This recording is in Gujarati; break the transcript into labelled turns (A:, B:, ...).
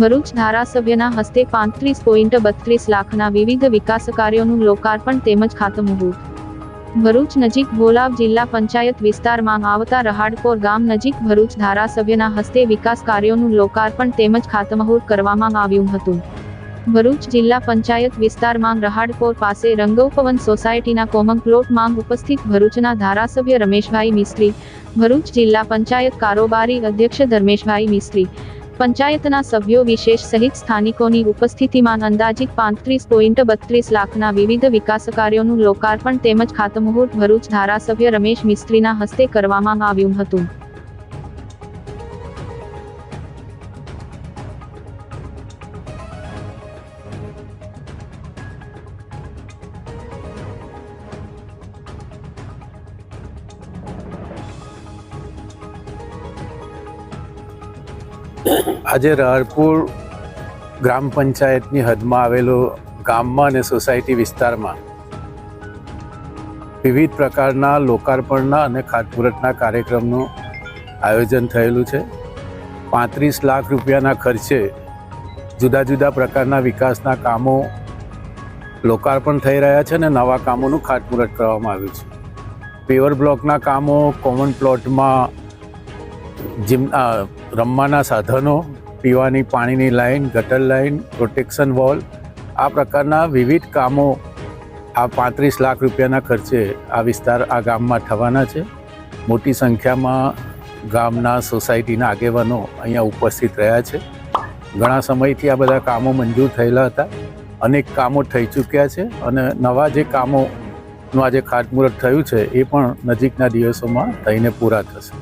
A: ભરૂચ ધારાસભ્યના હસ્તે પાંત્રીસ પોઈન્ટ બત્રીસ લાખના વિવિધ વિકાસ કાર્યોનું લોકાર્પણ તેમજ ખાતમુહૂર્ત. ભરૂચ નજીક ભોલાવ જિલ્લા પંચાયત વિસ્તારમાં આવતા રહાડપોર ગામ નજીક ભરૂચ ધારાસભ્યના હસ્તે વિકાસ કાર્યોનું લોકાર્પણ તેમજ ખાતમુહૂર્ત કરવામાં આવ્યું હતું. ભરૂચ જિલ્લા પંચાયત વિસ્તારમાં રહાડપોર પાસે રંગોપવન સોસાયટીના કોમન પ્લોટ માંગ ઉપસ્થિત ભરૂચના ધારાસભ્ય રમેશભાઈ મિસ્ત્રી, ભરૂચ જિલ્લા પંચાયત કારોબારી અધ્યક્ષ ધર્મેશભાઈ મિસ્ત્રી પંચાયતના સભ્યો વિશેષ સહિત સ્થાનિકોની ઉપસ્થિતિમાં અંદાજિત પાંત્રીસ પોઈન્ટ બત્રીસ લાખના વિવિધ વિકાસ કાર્યોનું લોકાર્પણ તેમજ ખાતમુહૂર્ત ભરૂચ ધારાસભ્ય રમેશ મિસ્ત્રીના હસ્તે કરવામાં આવ્યું હતું.
B: આજે રહરપુર ગ્રામ પંચાયતની હદમાં આવેલો ગામમાં અને સોસાયટી વિસ્તારમાં વિવિધ પ્રકારના લોકાર્પણના અને ખાતમુહૂર્તના કાર્યક્રમનું આયોજન થયેલું છે. પાંત્રીસ લાખ રૂપિયાના ખર્ચે જુદા જુદા પ્રકારના વિકાસના કામો લોકાર્પણ થઈ રહ્યા છે અને નવા કામોનું ખાતમુહૂર્ત કરવામાં આવ્યું છે. પેવર બ્લોકના કામો કોમન પ્લોટમાં જીમ રમવાના સાધનો, પીવાની પાણીની લાઈન, ગટર લાઈન, પ્રોટેક્શન વોલ, આ પ્રકારના વિવિધ કામો આ પાંત્રીસ લાખ રૂપિયાના ખર્ચે આ વિસ્તાર આ ગામમાં થવાના છે. મોટી સંખ્યામાં ગામના સોસાયટીના આગેવાનો અહીંયા ઉપસ્થિત રહ્યા છે. ઘણા સમયથી આ બધા કામો મંજૂર થયેલા હતા. અનેક કામો થઈ ચૂક્યા છે અને નવા જે કામોનું આજે ખાતમુહૂર્ત થયું છે એ પણ નજીકના દિવસોમાં થઈને પૂરા થશે.